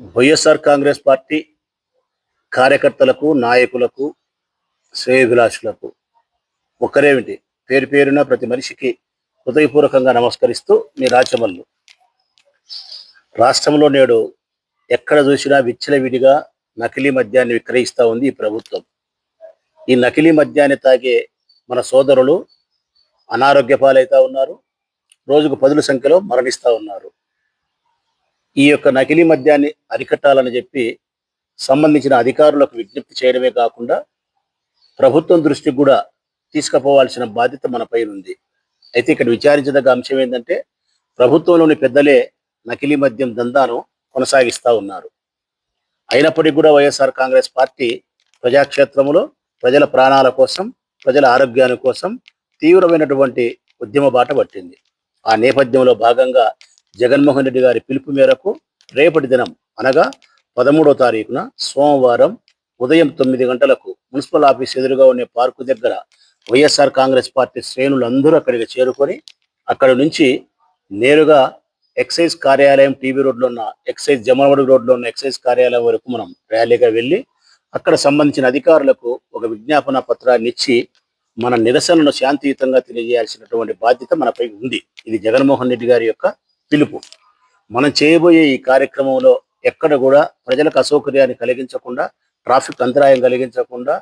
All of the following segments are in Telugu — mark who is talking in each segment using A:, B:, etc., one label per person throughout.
A: వైఎస్ఆర్ కాంగ్రెస్ పార్టీ కార్యకర్తలకు నాయకులకు శ్రేయభిలాషులకు ఒక్కరేమిటి పేరు పేరున ప్రతి మనిషికి హృదయపూర్వకంగా నమస్కరిస్తూ మీ రాచమల్లు. రాష్ట్రంలో నేడు ఎక్కడ చూసినా విచ్చలవిడిగా నకిలీ మద్యాన్ని విక్రయిస్తూ ఉంది ఈ ప్రభుత్వం. ఈ నకిలీ మద్యాన్ని తాగే మన సోదరులు అనారోగ్య పాలైతా ఉన్నారు. రోజుకు పదుల సంఖ్యలో మరణిస్తూ ఉన్నారు. ఈ యొక్క నకిలీ మద్యాన్ని అరికట్టాలని చెప్పి సంబంధించిన అధికారులకు విజ్ఞప్తి చేయడమే కాకుండా ప్రభుత్వం దృష్టికి కూడా తీసుకుపోవాల్సిన బాధ్యత మనపై ఉంది. అయితే ఇక్కడ విచారించదగ్గ అంశం ఏంటంటే ప్రభుత్వంలోని పెద్దలే నకిలీ మద్యం దందాను కొనసాగిస్తూ ఉన్నారు. అయినప్పటికీ కూడా వైఎస్ఆర్ కాంగ్రెస్ పార్టీ ప్రజాక్షేత్రంలో ప్రజల ప్రాణాల కోసం ప్రజల ఆరోగ్యాన్ని కోసం తీవ్రమైనటువంటి ఉద్యమ బాట పట్టింది. ఆ నేపథ్యంలో భాగంగా జగన్మోహన్ రెడ్డి గారి పిలుపు మేరకు రేపటి దినం అనగా పదమూడో తారీఖున సోమవారం ఉదయం తొమ్మిది గంటలకు మున్సిపల్ ఆఫీస్ ఎదురుగా ఉండే పార్కు దగ్గర వైఎస్ఆర్ కాంగ్రెస్ పార్టీ శ్రేణులందరూ అక్కడికి చేరుకొని అక్కడి నుంచి నేరుగా ఎక్సైజ్ కార్యాలయం టీవీ రోడ్లో ఉన్న ఎక్సైజ్ జమలవడి రోడ్లో ఉన్న ఎక్సైజ్ కార్యాలయం వరకు మనం ర్యాలీగా వెళ్ళి అక్కడ సంబంధించిన అధికారులకు ఒక విజ్ఞాపన పత్రాన్ని ఇచ్చి మన నిరసనను శాంతియుతంగా తెలియజేయాల్సినటువంటి బాధ్యత మనపై ఉంది. ఇది జగన్మోహన్ రెడ్డి గారి యొక్క పిలుపు. మనం చేయబోయే ఈ కార్యక్రమంలో ఎక్కడ కూడా ప్రజలకు అసౌకర్యాన్ని కలిగించకుండా ట్రాఫిక్ అంతరాయం కలిగించకుండా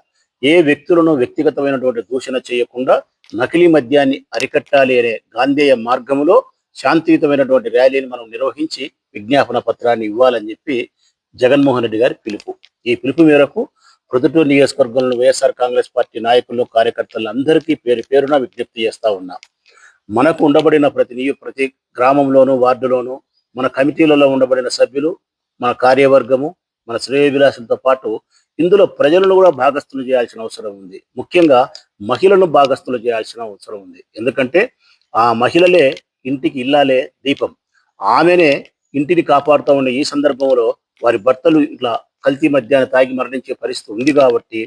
A: ఏ వ్యక్తులను వ్యక్తిగతమైనటువంటి దూషణ చేయకుండా నకిలీ మద్యాన్ని అరికట్టాలి అనే గాంధేయ మార్గంలో శాంతియుతమైనటువంటి ర్యాలీని మనం నిర్వహించి విజ్ఞాపన పత్రాన్ని ఇవ్వాలని చెప్పి జగన్మోహన్ రెడ్డి గారి పిలుపు. ఈ పిలుపు మేరకు ప్రొద్దుటూరు నియోజకవర్గంలో వైఎస్ఆర్ కాంగ్రెస్ పార్టీ నాయకులు కార్యకర్తలందరికీ పేరు పేరున విజ్ఞప్తి చేస్తా ఉన్నాం. మనకు ఉండబడిన ప్రతి నియో ప్రతి గ్రామంలోనూ వార్డులోనూ మన కమిటీలలో ఉండబడిన సభ్యులు మన కార్యవర్గము మన శ్రేయభిలాషులతో పాటు ఇందులో ప్రజలను కూడా భాగస్థులు చేయాల్సిన అవసరం ఉంది. ముఖ్యంగా మహిళలను భాగస్థులు చేయాల్సిన అవసరం ఉంది. ఎందుకంటే ఆ మహిళలే ఇంటికి ఇల్లాలే దీపం. ఆమెనే ఇంటిని కాపాడుతూ ఉండే ఈ సందర్భంలో వారి భర్తలు ఇట్లా కల్తీ మధ్యాహ్నం తాగి మరణించే పరిస్థితి ఉంది కాబట్టి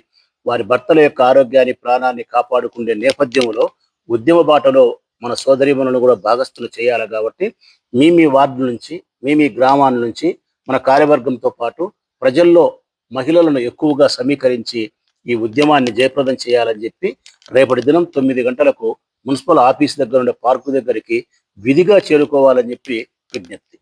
A: వారి భర్తల యొక్క ఆరోగ్యాన్ని ప్రాణాన్ని కాపాడుకునే నేపథ్యంలో ఉద్యమ బాటలో మన సోదరిమణులను కూడా భాగస్థులు చేయాలి కాబట్టి మీ మీ వార్డు నుంచి మీ మీ గ్రామాల నుంచి మన కార్యవర్గంతో పాటు ప్రజల్లో మహిళలను ఎక్కువగా సమీకరించి ఈ ఉద్యమాన్ని జయప్రదం చేయాలని చెప్పి రేపటి దినం తొమ్మిది గంటలకు మున్సిపల్ ఆఫీస్ దగ్గర ఉండే పార్కు దగ్గరికి విధిగా చేరుకోవాలని చెప్పి విజ్ఞప్తి.